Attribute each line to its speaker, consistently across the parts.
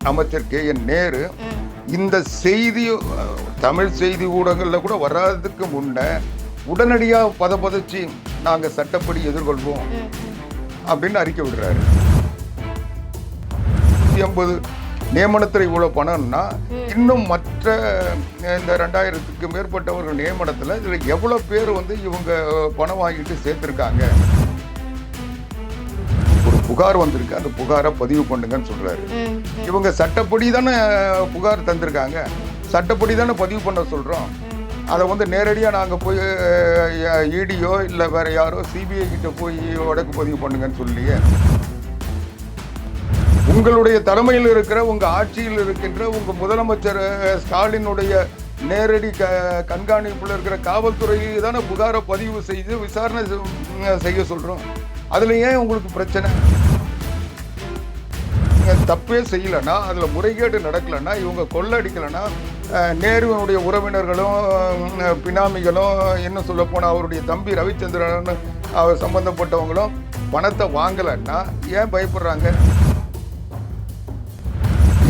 Speaker 1: அமைச்சர் K N Nehru இந்த செய்தி தமிழ் செய்தி ஊடகங்களில் கூட வராததுக்கு முன்ன உடனடியாக பதப்பதச்சு நாங்கள் சட்டப்படி எதிர்கொள்வோம் அப்படின்னு அறிக்கை விடுறாரு. எண்பது நியமனத்தில் இவ்வளோ பணம்னா இன்னும் மற்ற இந்த ரெண்டாயிரத்துக்கு மேற்பட்டவர்கள் நியமனத்தில் இதில் எவ்வளோ பேர் வந்து இவங்க பணம் வாங்கிட்டு சேர்த்துருக்காங்க? புகார் வந்திருக்கு. அந்த புகாரை பதிவு பண்ணுங்கன்னு சொல்றாரு. இவங்க சட்டப்படி தானே புகார் தந்திருக்காங்க. சட்டப்படி தானே பதிவு பண்ண சொல்கிறோம் அதை வந்து நேரடியாக நாங்கள் போய் இடியோ இல்லை வேற யாரோ சிபிஐ கிட்ட போய் வழக்கு பதிவு பண்ணுங்கன்னு சொல்லியே உங்களுடைய தலைமையில் இருக்கிற உங்க ஆட்சியில் இருக்கின்ற உங்க முதலமைச்சர் ஸ்டாலினுடைய நேரடி க கண்காணிப்பில் இருக்கிற காவல்துறையை தானே புகாரை பதிவு செய்து விசாரணை செய்ய சொல்றோம். அதில் ஏன் உங்களுக்கு பிரச்சனை? நீங்கள் தப்பே செய்யலைன்னா அதில் முறைகேடு நடக்கலைன்னா இவங்க கொள்ளடிக்கலைன்னா நேருவனுடைய உறவினர்களும் பினாமிகளும் என்ன சொல்ல போனால் அவருடைய தம்பி ரவிச்சந்திரன் அவர் சம்பந்தப்பட்டவங்களும் பணத்தை வாங்கலைன்னா ஏன் பயப்படுறாங்க?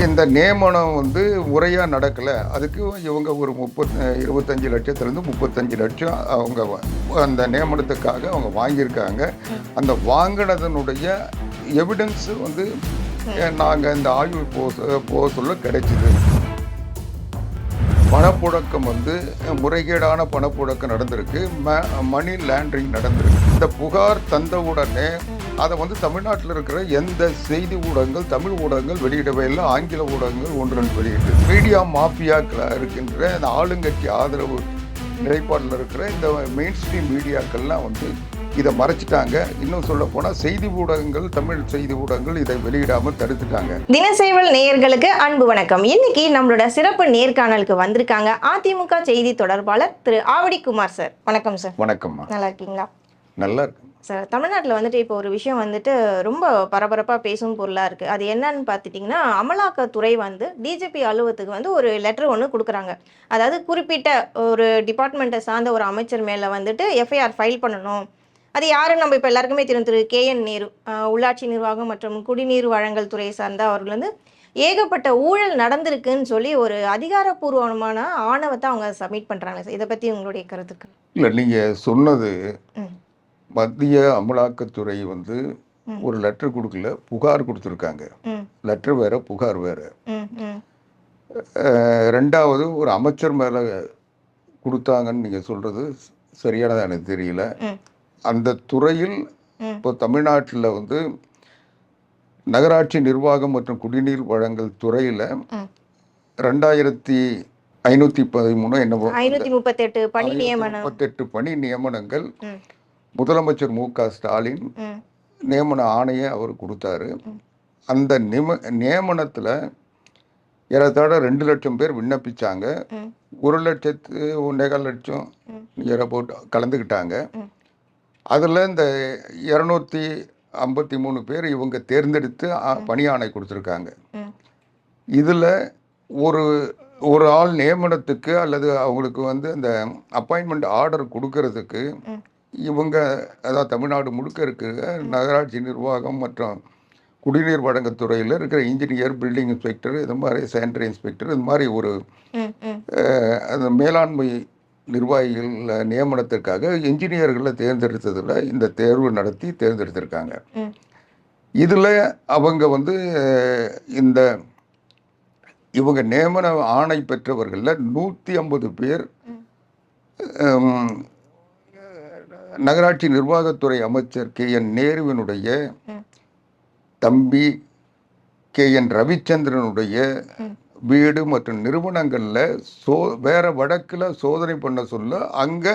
Speaker 1: இந்த நியமனம் வந்து முறையாக நடக்கலை. அதுக்கு இவங்க ஒரு முப்பத் இருபத்தஞ்சி லட்சத்துலேருந்து முப்பத்தஞ்சு லட்சம் அவங்க அந்த நியமனத்துக்காக அவங்க வாங்கியிருக்காங்க. அந்த வாங்கினதனுடைய எவிடன்ஸ் வந்து நாங்கள் இந்த ஆய்வு போக போக சொல்ல கிடைச்சிது. பணப்புழக்கம் வந்து முறைகேடான பணப்புழக்கம் நடந்திருக்கு. ம மணி லேண்டரிங் நடந்திருக்கு. இந்த புகார் தந்த உடனே அதை வந்து தமிழ்நாட்டில் இருக்கிற எந்த செய்தி ஊடகங்கள் தமிழ் ஊடகங்கள் வெளியிடவே இல்லை. ஆங்கில ஊடகங்கள் ஒன்று ரெண்டு வெளியிட்டு. மீடியா மாஃபியாக்கள் இருக்கின்ற இந்த ஆளுங்கட்சி ஆதரவு நிலைப்பாட்டில் இருக்கிற இந்த மெயின் ஸ்ட்ரீம் மீடியாக்கள்லாம் வந்து இதை மறைச்சிட்டாங்க. இன்னும் சொல்ல போனால் செய்தி ஊடகங்கள் தமிழ் செய்தி ஊடகங்கள் இதை வெளியிடாமல் தடுத்துட்டாங்க.
Speaker 2: தினசேவல் நேயர்களுக்கு அன்பு வணக்கம். இன்னைக்கு நம்மளோட சிறப்பு நேர்காணலுக்கு வந்திருக்காங்க அதிமுக செய்தி தொடர்பாளர் திரு ஆவடி குமார் சார். வணக்கம் சார்.
Speaker 1: வணக்கம்மா.
Speaker 2: நல்லா இருக்கீங்களா?
Speaker 1: நல்லா இருக்கு
Speaker 2: சார் தமிழ்நாட்டில் வந்துட்டு இப்போ ஒரு விஷயம் வந்துட்டு ரொம்ப பரபரப்பாக பேசும் பொருளாக இருக்குது அது என்னன்னு பார்த்துட்டிங்கன்னா அமலாக்கத்துறை வந்து டிஜிபி அலுவலகத்துக்கு வந்து ஒரு லெட்டர் ஒன்று கொடுக்குறாங்க. அதாவது குறிப்பிட்ட ஒரு டிபார்ட்மெண்ட்டை சார்ந்த ஒரு அமைச்சர் மேலே வந்துட்டு எஃப்ஐஆர் ஃபைல் பண்ணணும். அது யாருன்னு நம்ம இப்போ எல்லாருக்குமே தெரியும். திரு கே என் நேரு. உள்ளாட்சி நிர்வாகம் மற்றும் குடிநீர் வழங்கல் துறையை சார்ந்த அவர்கள் வந்து ஏகப்பட்ட ஊழல் நடந்திருக்குன்னு சொல்லி ஒரு அதிகாரப்பூர்வமான ஆணவத்தை அவங்க சப்மிட் பண்ணுறாங்க சார் இதை பற்றி உங்களுடைய கருத்துக்கு
Speaker 1: இல்லை நீங்கள் சொன்னது மத்திய அமலாக்கத்துறை வந்து. ஒரு லெட்டர் கொடுக்கல புகார் கொடுத்துருக்காங்க. லெட்டர் வேற புகார் வேற. ரெண்டாவது ஒரு அமைச்சர் மேலே கொடுத்தாங்கன்னு நீங்கள் சொல்கிறது சரியானதா எனக்கு தெரியல. அந்த துறையில். இப்போ தமிழ்நாட்டில் வந்து நகராட்சி நிர்வாகம் மற்றும் குடிநீர் வழங்கல் துறையில். ரெண்டாயிரத்தி ஐநூற்றி பதிமூணு என்னவோ
Speaker 2: ஐநூத்தி முப்பத்தெட்டு பணி நியமனம்.
Speaker 1: முப்பத்தெட்டு பணி நியமனங்கள் முதலமைச்சர் மு க ஸ்டாலின் நியமன ஆணையை அவர் கொடுத்தாரு. அந்த நிம நியமனத்தில் ஏறத்தாழ ரெண்டு லட்சம் பேர் விண்ணப்பிச்சாங்க. ஒரு லட்சத்து ஒன்றேகால் லட்சம். ஏற போட்டு கலந்துக்கிட்டாங்க. அதில் இந்த இரநூத்தி ஐம்பத்தி மூணு பேர் இவங்க தேர்ந்தெடுத்து பணி ஆணை கொடுத்துருக்காங்க. இதில் ஒரு ஒரு ஆள் நியமனத்துக்கு அல்லது அவங்களுக்கு வந்து அந்த அப்பாயின்மெண்ட் ஆர்டர் கொடுக்கறதுக்கு. இவங்க அதாவது தமிழ்நாடு முழுக்க இருக்கிற நகராட்சி நிர்வாகம் மற்றும் குடிநீர் வழங்கத்துறையில் இருக்கிற இன்ஜினியர் பில்டிங் இன்ஸ்பெக்டர் இது மாதிரி சானிடரி இன்ஸ்பெக்டர் இது மாதிரி ஒரு அந்த மேலாண்மை நிர்வாகிகள் நியமனத்திற்காக இன்ஜினியர்களை தேர்ந்தெடுத்ததில் இந்த தேர்வு நடத்தி தேர்ந்தெடுத்திருக்காங்க. இதில் அவங்க வந்து இந்த இவங்க நியமன ஆணை பெற்றவர்களில் நூற்றி ஐம்பது பேர் நகராட்சி நிர்வாகத்துறை அமைச்சர் கே என் நேருவினுடைய. தம்பி கே என் ரவிச்சந்திரனுடைய. வீடு மற்றும் நிறுவனங்களில் சோ வேற வழக்கில் சோதனை பண்ண சொல்ல அங்கே.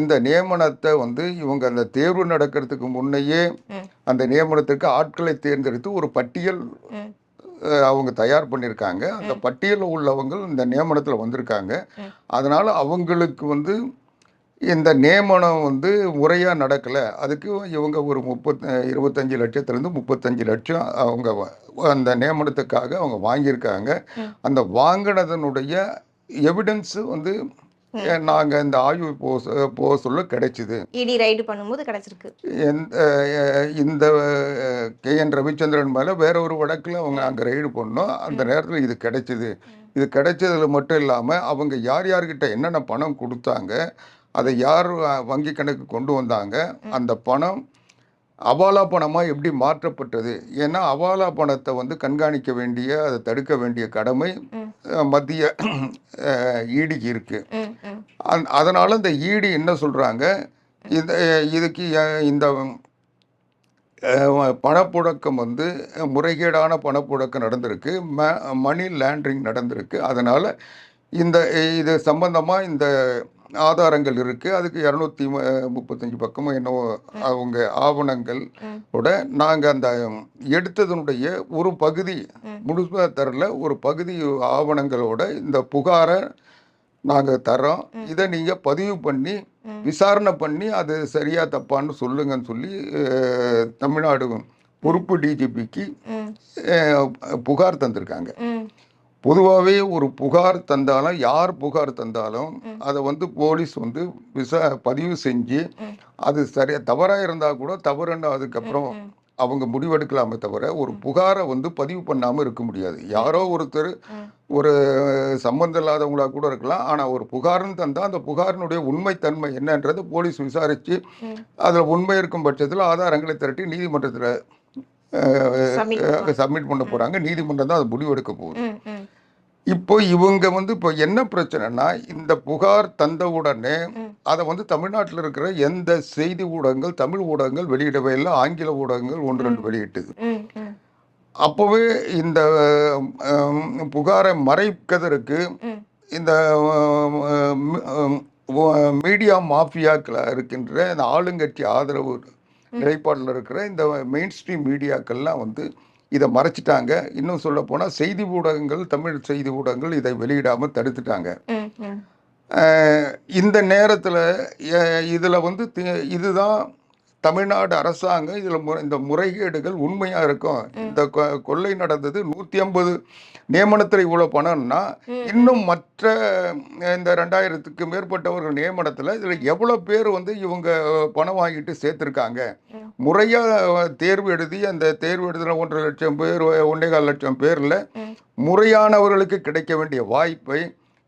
Speaker 1: இந்த நியமனத்தை வந்து இவங்க அந்த தேர்வு நடக்கிறதுக்கு முன்னையே. அந்த நியமனத்திற்கு ஆட்களை தேர்ந்தெடுத்து ஒரு பட்டியல் அவங்க தயார் பண்ணியிருக்காங்க அந்த பட்டியலில் உள்ளவங்க இந்த நியமனத்தில் வந்திருக்காங்க. அதனால் அவங்களுக்கு வந்து இந்த நியமனம் வந்து முறையாக நடக்கலை. அதுக்கு இவங்க ஒரு முப்பத் இருபத்தஞ்சி லட்சத்துலேருந்து முப்பத்தஞ்சு லட்சம் அவங்க அந்த நியமனத்துக்காக அவங்க வாங்கியிருக்காங்க. அந்த வாங்கினதனுடைய எவிடன்ஸு வந்து நாங்கள் இந்த ஆய்வு போ போக சொல்ல கிடைச்சிது.
Speaker 2: இடி ரைடு பண்ணும்போது கிடைச்சிருக்கு.
Speaker 1: இந்த கே. என். ரவிச்சந்திரன் மேலே வேற ஒரு வழக்கில் அவங்க அங்கே ரைடு பண்ணோம். அந்த நேரத்தில் இது கிடைச்சிது. இது கிடைச்சதுல மட்டும் இல்லாமல் அவங்க யார் யார்கிட்ட என்னென்ன பணம் கொடுத்தாங்க அதை யார் வங்கி கணக்கு கொண்டு வந்தாங்க அந்த பணம் அவாலா பணமாக எப்படி மாற்றப்பட்டது? ஏன்னா அவாலா பணத்தை வந்து கண்காணிக்க வேண்டிய அதை தடுக்க வேண்டிய கடமை மத்திய ஈடிக்கு இருக்குது அதனால் இந்த ஈடி என்ன சொல்கிறாங்க இந்த இதுக்கு இந்த பணப்புழக்கம் வந்து முறைகேடான பணப்புழக்கம் நடந்திருக்கு. ம மணி லேண்ட்ரிங் நடந்திருக்கு. அதனால் இந்த இது சம்பந்தமாக இந்த ஆதாரங்கள் இருக்குது அதுக்கு இரநூத்தி முப்பத்தஞ்சு பக்கமும் என்னவோ அவங்க ஆவணங்கள். ஓட நாங்கள் அந்த எடுத்ததனுடைய ஒரு பகுதி. முழுசாக தரல. ஒரு பகுதி ஆவணங்களோட இந்த புகாரை நாங்கள் தரோம் இதை நீங்கள் பதிவு பண்ணி. விசாரணை பண்ணி அது சரியா தப்பான்னு சொல்லுங்கன்னு சொல்லி தமிழ்நாடு பொறுப்பு டிஜிபிக்கு புகார் தந்திருக்காங்க. பொதுவாகவே ஒரு புகார் தந்தாலும் யார் புகார் தந்தாலும். அதை வந்து போலீஸ் வந்து விசா பதிவு செஞ்சு. அது சரியா தவறாக இருந்தால் கூட தவறுன்னு அதுக்கப்புறம். அவங்க முடிவெடுக்கலாமே தவிர ஒரு புகாரை வந்து பதிவு பண்ணாமல் இருக்க முடியாது யாரோ ஒருத்தர். ஒரு சம்மந்தம் இல்லாதவங்களா கூட இருக்கலாம் ஆனால் ஒரு புகார்னு தந்தால் அந்த புகாரினுடைய உண்மைத்தன்மை என்னன்றது போலீஸ் விசாரித்து. அதில் உண்மை இருக்கும் பட்சத்தில் ஆதாரங்களை திரட்டி நீதிமன்றத்தில். சப்மிட் பண்ண போகிறாங்க நீதிமன்றம் தான் அது முடிவெடுக்க போகுது. இப்போ இவங்க வந்து இப்போ என்ன பிரச்சனைனா இந்த புகார் தந்த உடனே. அதை வந்து தமிழ்நாட்டில் இருக்கிற எந்த செய்தி ஊடகங்கள் தமிழ் ஊடகங்கள் வெளியிடவே இல்லை. ஆங்கில ஊடகங்கள் ஒன்று ரெண்டு வெளியிட்டுது. அப்போவே இந்த புகாரை மறைப்பதற்கு இந்த மீடியா மாஃபியாக்கள் இருக்கின்ற இந்த ஆளுங்கட்சி ஆதரவு நிலைப்பாட்டில் இருக்கிற இந்த மெயின் ஸ்ட்ரீம் மீடியாக்கள்லாம் வந்து இதை மறைச்சிட்டாங்க. இன்னும் சொல்ல போனால் செய்தி ஊடகங்கள் தமிழ் செய்தி ஊடகங்கள் இதை வெளியிடாமல் தடுத்துட்டாங்க. இந்த நேரத்தில் இதில் வந்து இதுதான் தமிழ்நாடு அரசாங்கம் இதில் இந்த முறைகேடுகள் உண்மையாக இருக்கும் இந்த கொ- கொள்ளை நடந்தது நூற்றி ஐம்பது நியமனத்தில் இவ்வளோ பணம்னா இன்னும் மற்ற இந்த ரெண்டாயிரத்துக்கு மேற்பட்டவர்கள் நியமனத்தில் இதில் எவ்வளோ பேர் வந்து இவங்க பணம் வாங்கிட்டு சேர்த்துருக்காங்க
Speaker 2: ம்.
Speaker 1: முறையாக தேர்வு எழுதி அந்த தேர்வு எழுதின ஒன்றரை லட்சம் பேர் ஒன்றேகால் லட்சம் பேரில்
Speaker 2: ம்.
Speaker 1: முறையானவர்களுக்கு கிடைக்க வேண்டிய வாய்ப்பை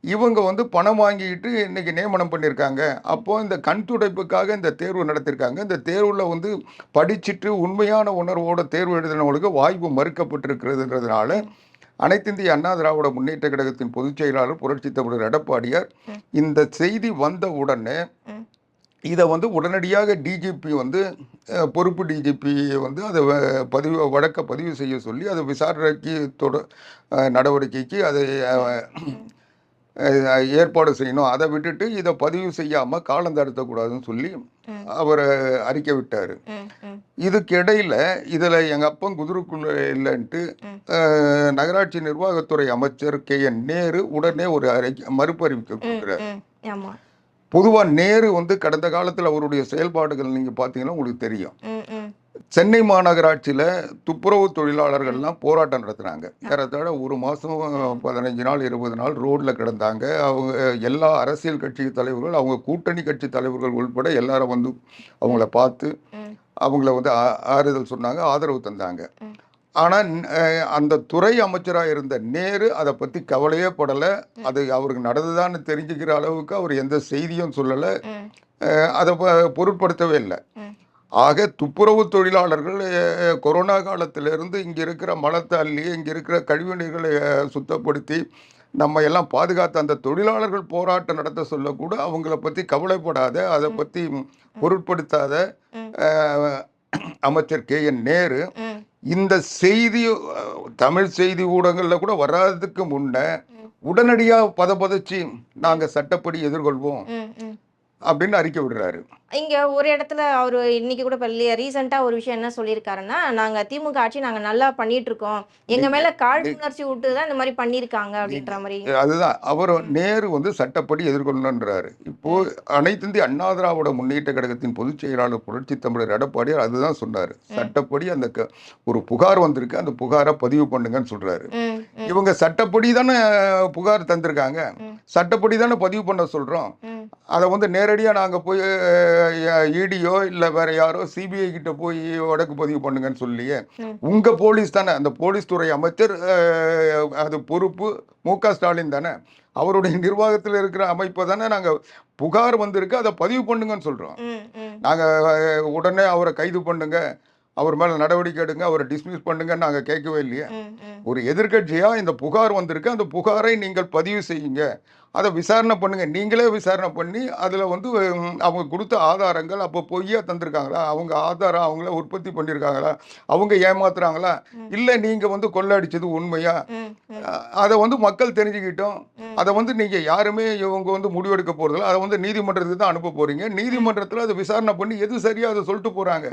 Speaker 1: இவங்க வந்து பணம் வாங்கிட்டு இன்னைக்கு நியமனம் பண்ணியிருக்காங்க அப்போ இந்த கண் துடைப்புக்காக இந்த தேர்வு நடத்தியிருக்காங்க இந்த தேர்வில் வந்து படிச்சுட்டு உண்மையான உணர்வோட தேர்வு எழுதினவங்களுக்கு வாய்ப்பு மறுக்கப்பட்டிருக்கிறதுன்றதுனால அனைத்து இந்திய அண்ணா திராவிட முன்னேற்ற கழகத்தின் பொதுச் செயலாளர் புரட்சி தமிழர் எடப்பாடியார். இந்த செய்தி வந்த உடனே. இதை வந்து உடனடியாக டிஜிபி வந்து பொறுப்பு டிஜிபி வந்து அதை பதிவு வழக்க பதிவு செய்ய சொல்லி அதை விசாரணைக்கு தொட நடவடிக்கைக்கு அதை ஏற்பாடு செய்யணும். அதை விட்டுட்டு இதை பதிவு செய்யாமல் காலம் தாழ்த்தக்கூடாதுன்னு சொல்லி. அவர் அறிக்கை விட்டார். இதுக்கு இடையில இதில் எங்கள் அப்பன் குதிரைக்குள்ள இல்லைன்ட்டு நகராட்சி நிர்வாகத்துறை அமைச்சர் கே. என். நேரு உடனே ஒரு அறிக்கை மறுப்பு அறிவிக்கை கொடுக்குறாரு. பொதுவாக நேரு வந்து கடந்த காலத்தில் அவருடைய செயல்பாடுகள் நீங்கள் பார்த்தீங்கன்னா உங்களுக்கு தெரியும். சென்னை மாநகராட்சியில் துப்புரவு தொழிலாளர்கள்லாம் போராட்டம் நடத்துனாங்க. ஏறத்தாழ ஒரு மாதம் பதினஞ்சு நாள் இருபது நாள் ரோட்டில் கிடந்தாங்க. அவங்க எல்லா அரசியல் கட்சி தலைவர்கள் அவங்க கூட்டணி கட்சி தலைவர்கள் உள்பட எல்லாரும் வந்து அவங்கள பார்த்து அவங்கள வந்து ஆறுதல் சொன்னாங்க ஆதரவு தந்தாங்க. ஆனால் அந்த துறை அமைச்சராக இருந்த நேரு அதை பற்றி கவலையே படலை. அது அவருக்கு நடந்ததான்னு தெரிஞ்சுக்கிற அளவுக்கு அவர் எந்த செய்தியும் சொல்லலை. அதை பொருட்படுத்தவே இல்லை. ஆக துப்புரவு தொழிலாளர்கள் கொரோனா காலத்திலிருந்து இங்கே இருக்கிற மலத்தை அள்ளி இங்கே இருக்கிற கழிவுநீர்களை சுத்தப்படுத்தி நம்ம எல்லாம் பாதுகாத்த அந்த தொழிலாளர்கள் போராட்டம் நடத்த சொல்லக்கூட அவங்கள பற்றி கவலைப்படாத அதை பற்றி பொருட்படுத்தாத அமைச்சர் கே. என். நேரு இந்த செய்தி தமிழ் செய்தி ஊடகங்களில் கூட வராததுக்கு முன்ன. உடனடியாக பதபதச்சு நாங்கள் சட்டப்படி எதிர்கொள்வோம் அப்படின்னு அறிக்கை விடுறாரு.
Speaker 2: இங்க ஒரு இடத்துல அவர் இன்னைக்கு கூட ரீசெண்டா ஒரு விஷயம் என்ன சொல்லியிருக்காருன்னா நாங்க திமுக ஆட்சி நாங்க நல்லா பண்ணிட்டு இருக்கோம் எங்க மேல காழ்ப்புணர்ச்சி விட்டு தான் இந்த மாதிரி பண்ணிருக்காங்க அப்படின்ற மாதிரி.
Speaker 1: அதுதான். அவர் நேரு வந்து சட்டப்படி எதிர்கொள்ளன்றாரு இப்போ அனைத்து இந்திய அண்ணா திராவிட முன்னேற்ற கழகத்தின் பொதுச் செயலாளர் புரட்சி தமிழர் எடப்பாடியார் அதுதான் சொன்னாரு. சட்டப்படி அந்த ஒரு புகார் வந்திருக்கு. அந்த புகாரை பதிவு பண்ணுங்கன்னு சொல்றாரு. இவங்க சட்டப்படி தானே புகார் தந்திருக்காங்க. சட்டப்படி தானே பதிவு பண்ண சொல்றோம். அதை வந்து நேரடியாக நாங்கள் போய் இடியோ இல்லை வேற யாரோ சிபிஐ கிட்ட போய் வழக்கு பதிவு பண்ணுங்கன்னு சொல்லியே. உங்க போலீஸ் தானே அந்த போலீஸ் துறை அமைச்சர் அது பொறுப்பு மு க ஸ்டாலின் தானே அவருடைய நிர்வாகத்தில் இருக்கிற அமைப்பை தானே நாங்கள் புகார் வந்திருக்கு அதை பதிவு பண்ணுங்கன்னு சொல்கிறோம் நாங்கள் உடனே அவரை கைது பண்ணுங்க அவர் மேலே நடவடிக்கை எடுங்க அவரை டிஸ்மிஸ் பண்ணுங்கன்னு நாங்கள் கேட்கவே இல்லையே. ஒரு எதிர்க்கட்சியா இந்த புகார் வந்திருக்கு அந்த புகாரை நீங்கள் பதிவு செய்யுங்க அதை விசாரணை பண்ணுங்க. நீங்களே விசாரணை பண்ணி அதில் வந்து அவங்க கொடுத்த ஆதாரங்கள் அப்போ பொய்யா தந்திருக்காங்களா? அவங்க ஆதாரம் அவங்கள உற்பத்தி பண்ணியிருக்காங்களா அவங்க ஏமாத்துறாங்களா? இல்லை நீங்கள் வந்து கொள்ளடிச்சது உண்மையா? அதை வந்து மக்கள் தெரிஞ்சுக்கிட்டோம். அதை வந்து நீங்கள் யாருமே இவங்க வந்து முடிவெடுக்க போகிறதில்ல அதை வந்து நீதிமன்றத்துக்கு தான் அனுப்ப போகிறீங்க நீதிமன்றத்தில் அதை விசாரணை பண்ணி எது சரியா அதை சொல்லிட்டு போகிறாங்க.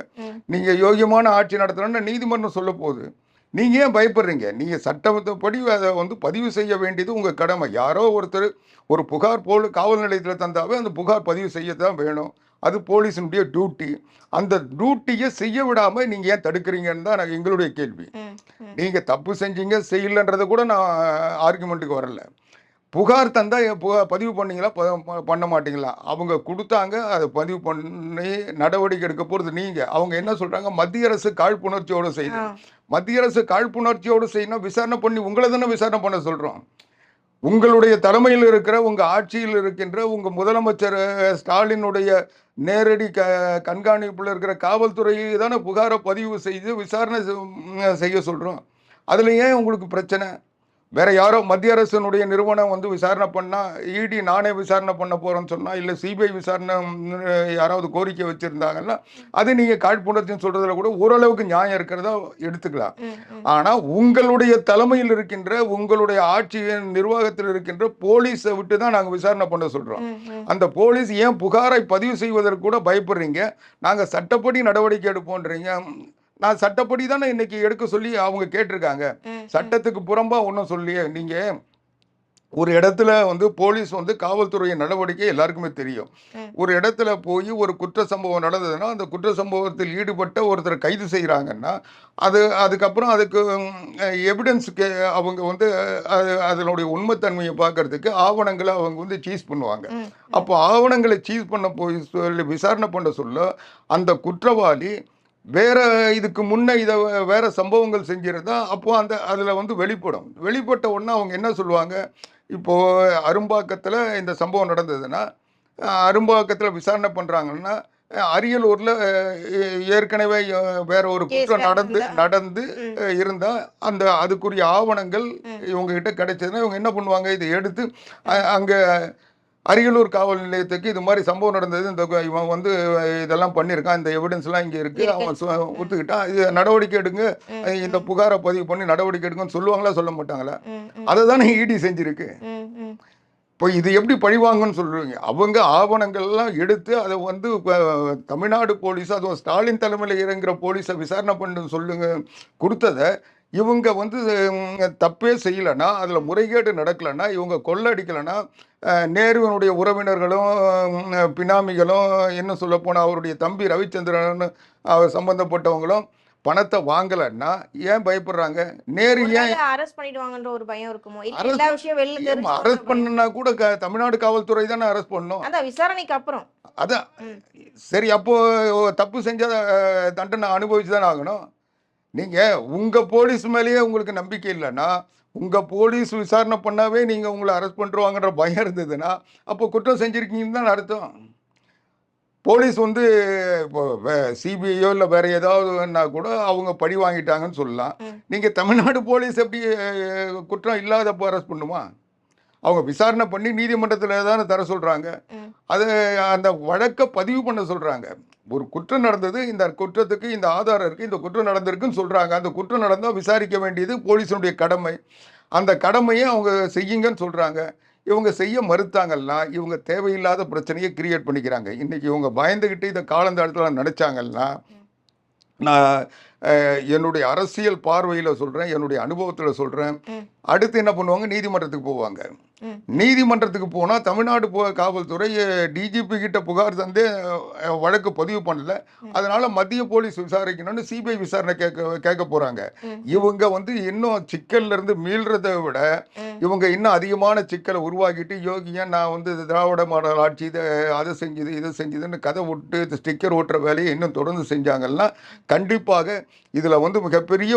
Speaker 1: நீங்கள் யோகியமான ஆட்சி நடத்தணும்னு நீதிமன்றம் சொல்ல போகுது. நீங்கள் ஏன் பயப்படுறீங்க? நீங்கள் சட்டப்படி அதை வந்து பதிவு செய்ய வேண்டியது உங்கள் கடமை. யாரோ ஒருத்தர் ஒரு புகார் போல் காவல் நிலையத்தில் தந்தாவே அந்த புகார் பதிவு செய்ய தான் வேணும். அது போலீஸினுடைய டியூட்டி அந்த டியூட்டியை செய்ய விடாமல் நீங்கள் ஏன் தடுக்கிறீங்கன்னு தான் எங்களுடைய கேள்வி. நீங்கள் தப்பு செஞ்சீங்க செய்யலன்றதை கூட நான் ஆர்குமெண்ட்டுக்கு வரல. புகார் தந்தால் பதிவு பண்ணீங்களா? பண்ண மாட்டீங்களா? அவங்க கொடுத்தாங்க அதை பதிவு பண்ணி நடவடிக்கை எடுக்க போகிறது நீங்கள் அவங்க என்ன சொல்கிறாங்க மத்திய அரசு காழ்ப்புணர்ச்சியோடு செய்யுது
Speaker 2: ஆ,
Speaker 1: மத்திய அரசு காழ்ப்புணர்ச்சியோடு செய்யணும். விசாரணை பண்ணி உங்களை தானே விசாரணை பண்ண சொல்கிறோம் உங்களுடைய தலைமையில் இருக்கிற உங்கள் ஆட்சியில் இருக்கின்ற உங்கள் முதலமைச்சர் ஸ்டாலினுடைய நேரடி க கண்காணிப்பில் இருக்கிற காவல்துறை தானே புகாரை பதிவு செய்து விசாரணை செய்ய சொல்கிறோம் அதில் ஏன் உங்களுக்கு பிரச்சனை? வேற யாரோ மத்திய அரசினுடைய நிறுவனம் வந்து விசாரணை பண்ணால் இடி நானே விசாரணை பண்ண போகிறேன்னு சொன்னால் இல்லை சிபிஐ விசாரணை யாராவது கோரிக்கை வச்சுருந்தாங்கன்னா அது நீங்கள் காழ்ப்புணர்ச்சின்னு சொல்கிறதுல கூட ஓரளவுக்கு நியாயம் இருக்கிறதா எடுத்துக்கலாம்
Speaker 2: ம், ம்.
Speaker 1: ஆனா உங்களுடைய தலைமையில் இருக்கின்ற உங்களுடைய ஆட்சியின் நிர்வாகத்தில் இருக்கின்ற போலீஸை விட்டு தான் நாங்க விசாரணை பண்ண சொல்றோம்
Speaker 2: ம், ம்.
Speaker 1: அந்த போலீஸ் ஏன் புகாரை பதிவு செய்வதற்கு கூட பயப்படுறீங்க நாங்க சட்டப்படி நடவடிக்கை எடுப்போன்றீங்க நான் சட்டப்படி தானே இன்னைக்கு எடுக்க சொல்லி அவங்க கேட்டிருக்காங்க. சட்டத்துக்கு புறம்பா ஒன்றும் சொல்லியே நீங்க ஒரு இடத்துல வந்து போலீஸ் வந்து காவல்துறையின் நடவடிக்கை எல்லாருக்குமே தெரியும். ஒரு இடத்துல போய் ஒரு குற்ற சம்பவம் நடந்ததுன்னா அந்த குற்ற சம்பவத்தில் ஈடுபட்ட ஒருத்தரை கைது செய்கிறாங்கன்னா அது அதுக்கப்புறம் அதுக்கு எவிடன்ஸுக்கு அவங்க வந்து அது அதனுடைய உண்மைத்தன்மையை பார்க்கறதுக்கு ஆவணங்களை அவங்க வந்து சீஸ் பண்ணுவாங்க. அப்போ ஆவணங்களை சீஸ் பண்ண போய் சொல்லி விசாரணை பண்ண சொல்ல அந்த குற்றவாளி வேற இதுக்கு முன்ன இதை வேற சம்பவங்கள் செஞ்சிருந்தா அப்போ அந்த அதில் வந்து வெளிப்படும் வெளிப்பட்ட உடனே அவங்க என்ன சொல்லுவாங்க இப்போ அரும்பாக்கத்தில் இந்த சம்பவம் நடந்ததுன்னா அரும்பாக்கத்தில் விசாரணை பண்ணுறாங்கன்னா அரியலூரில் ஏற்கனவே வேற ஒரு குற்றம் நடந்து. நடந்து
Speaker 2: ம்.
Speaker 1: அஹ், இருந்தா அந்த அதுக்குரிய ஆவணங்கள்
Speaker 2: ம்.
Speaker 1: இவங்க கிட்ட கிடைச்சதுன்னா இவங்க என்ன பண்ணுவாங்க இதை எடுத்து அங்க அரியலூர் காவல் நிலையத்துக்கு இது மாதிரி சம்பவம் நடந்தது. இந்த இவன் வந்து இதெல்லாம் பண்ணியிருக்கான். இந்த எவிடன்ஸ்லாம் இங்கே இருக்கு.
Speaker 2: இருக்கு.
Speaker 1: அவன் ஒத்துக்கிட்டான். இது நடவடிக்கை எடுங்க. இந்த புகாரை பதிவு பண்ணி நடவடிக்கை எடுங்கன்னு சொல்லுவாங்களா சொல்ல மாட்டாங்களா? அதை தானே இடி செஞ்சிருக்கு.
Speaker 2: ம், ம்.
Speaker 1: இப்போ இது எப்படி பழிவாங்கன்னு சொல்றீங்க? அவங்க ஆவணங்கள்லாம் எடுத்து அதை வந்து இப்ப தமிழ்நாடு போலீஸ் அதுவும் ஸ்டாலின் தலைமையில் இறங்குற போலீஸை விசாரணை பண்ணு சொல்லுங்க கொடுத்ததை இவங்க வந்து தப்பே செய்யலைன்னா அதில் முறைகேடு நடக்கலைன்னா இவங்க கொள்ளடிக்கலைன்னா நேருவினுடைய உறவினர்களும் பினாமிகளும் என்ன சொல்லப்போனால் அவருடைய தம்பி ரவிச்சந்திரன் அவர் சம்பந்தப்பட்டவங்களும் பணத்தை வாங்கலைன்னா ஏன் பயப்படுறாங்க? நேரு ஏன்
Speaker 2: அரெஸ்ட் பண்ணிடுவாங்கன்ற ஒரு பயம் இருக்குமோ? எல்லா விஷயம் வெளில
Speaker 1: அரெஸ்ட் பண்ணுனா கூட தமிழ்நாடு காவல்துறை தானே அரெஸ்ட் பண்ணும்.
Speaker 2: அதான் விசாரணைக்கு அப்புறம்.
Speaker 1: அதான். சரி அப்போ தப்பு செஞ்ச தண்டனை அனுபவிச்சு தானே ஆகணும். நீங்க உங்க போலீஸ் மேலேயே உங்களுக்கு நம்பிக்கை இல்லைன்னா உங்க போலீஸ் விசாரணை பண்ணாவே நீங்க உங்களை அரெஸ்ட் பண்ணுவாங்கன்ற பயம் இருந்ததுன்னா அப்போ குற்றம் செஞ்சிருக்கீங்கன்னு தான் அர்த்தம். போலீஸ் வந்து இப்போ சிபிஐயோ இல்லை வேற ஏதாவதுன்னா கூட அவங்க பழி வாங்கிட்டாங்கன்னு சொல்லலாம்.
Speaker 2: ம்.
Speaker 1: நீங்க தமிழ்நாடு போலீஸ் எப்படி குற்றம் இல்லாதப்போ அரெஸ்ட் பண்ணுமா? அவங்க விசாரணை பண்ணி நீதிமன்றத்தில் தானே தர சொல்றாங்க.
Speaker 2: ம்.
Speaker 1: அது அந்த வழக்கை பதிவு பண்ண சொல்றாங்க. ஒரு குற்றம் நடந்தது இந்த குற்றத்துக்கு இந்த ஆதாரம் இருக்கு இந்த குற்றம் நடந்திருக்குன்னு சொல்றாங்க. அந்த குற்றம் நடந்தால் விசாரிக்க வேண்டியது போலீஸினுடைய கடமை. அந்த கடமையை அவங்க செய்யுங்கன்னு சொல்றாங்க. இவங்க செய்ய மறுத்தாங்கன்னா இவங்க தேவையில்லாத பிரச்சனையை கிரியேட் பண்ணிக்கிறாங்க. இன்னைக்கு இவங்க பயந்துக்கிட்டு இதை காலந்தாளத்தில் நினைச்சாங்கன்னா நான் என்னுடைய அரசியல் பார்வையில் சொல்கிறேன் என்னுடைய அனுபவத்தில் சொல்கிறேன். அடுத்து என்ன பண்ணுவாங்க? நீதிமன்றத்துக்கு போவாங்க. நீதிமன்றத்துக்கு போனால் தமிழ்நாடு போ காவல்துறை டிஜிபி கிட்ட புகார் தந்து வழக்கு பதிவு பண்ணல அதனால மத்திய போலீஸ் விசாரிக்கணும்னு சிபிஐ விசாரணை கேட்க கேட்க போகிறாங்க
Speaker 2: ம்.
Speaker 1: இவங்க வந்து இன்னும் சிக்கல்ல இருந்து மீள்றதை விட. இவங்க இன்னும் அதிகமான சிக்கலை உருவாக்கிட்டு யோகியா நான் வந்து திராவிட மாடல் ஆட்சி இதை அதை செஞ்சுது இது செஞ்சுதுன்னு கதை விட்டு ஸ்டிக்கர் ஓட்டுற வேலையை இன்னும் தொடர்ந்து செஞ்சாங்கன்னா கண்டிப்பாக இதில் வந்து மிகப்பெரிய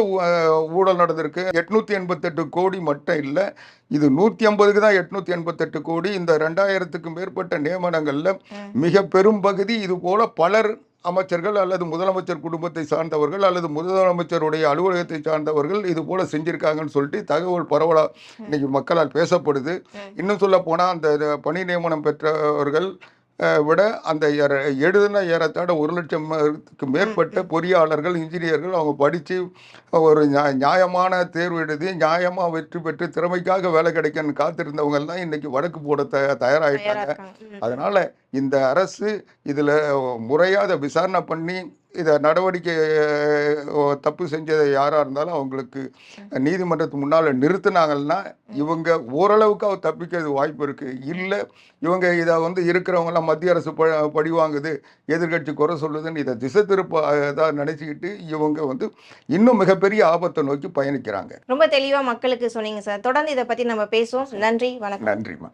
Speaker 1: ஊழல் நடந்திருக்கு எட்நூற்றி எண்பத்தெட்டு கோடி மட்டும் இல்லை இது நூற்றி ஐம்பதுக்கு தான் எட்நூற்றி எண்பத்தெட்டு கோடி இந்த ரெண்டாயிரத்துக்கும் மேற்பட்ட நியமனங்களில். மிக பெரும் பகுதி இது போல பலர் அமைச்சர்கள் அல்லது முதலமைச்சர் குடும்பத்தை சார்ந்தவர்கள் அல்லது முதலமைச்சருடைய அலுவலகத்தை சார்ந்தவர்கள் இது போல செஞ்சிருக்காங்கன்னு சொல்லிட்டு தகவல் பரவலா இன்னைக்கு மக்களால் பேசப்படுது. இன்னும் சொல்ல போனால் அந்த பணி நியமனம் பெற்றவர்கள் விட அந்த ஏற- எழுதின ஏறத்தாழ ஒரு லட்சம்க்கு மேற்பட்ட பொறியாளர்கள் இன்ஜினியர்கள் அவங்க படித்து ஒரு நியா- நியாயமான தேர்வு எழுதி நியாயமாக வெற்றி பெற்று திறமைக்காக வேலை கிடைக்கன்னு காத்திருந்தவங்க எல்லாம் இன்னைக்கு வழக்கு போட த
Speaker 2: தயாரா
Speaker 1: தயாராகிட்டாங்க. அதனால இந்த அரசு இதில் முறையாக விசாரணை பண்ணி இதை நடவடிக்கை தப்பு செஞ்சதை யாராக இருந்தாலும் அவங்களுக்கு நீதிமன்றத்துக்கு முன்னால் நிறுத்தினாங்கன்னா இவங்க ஓரளவுக்கு அவ தப்பிக்கிறது வாய்ப்பு இருக்குது இல்லை இவங்க இதை வந்து இருக்கிறவங்கலாம் மத்திய அரசு ப பழி வாங்குது எதிர்கட்சி குறை சொல்லுதுன்னு இதை திசை திருப்ப தான் நினச்சிக்கிட்டு இவங்க வந்து இன்னும் மிகப்பெரிய ஆபத்தை நோக்கி பயணிக்கிறாங்க.
Speaker 2: ரொம்ப தெளிவா மக்களுக்கு சொன்னீங்க சார். தொடர்ந்து இதை பத்தி நம்ம பேசுவோம். நன்றி வணக்கம்.
Speaker 1: நன்றிம்மா.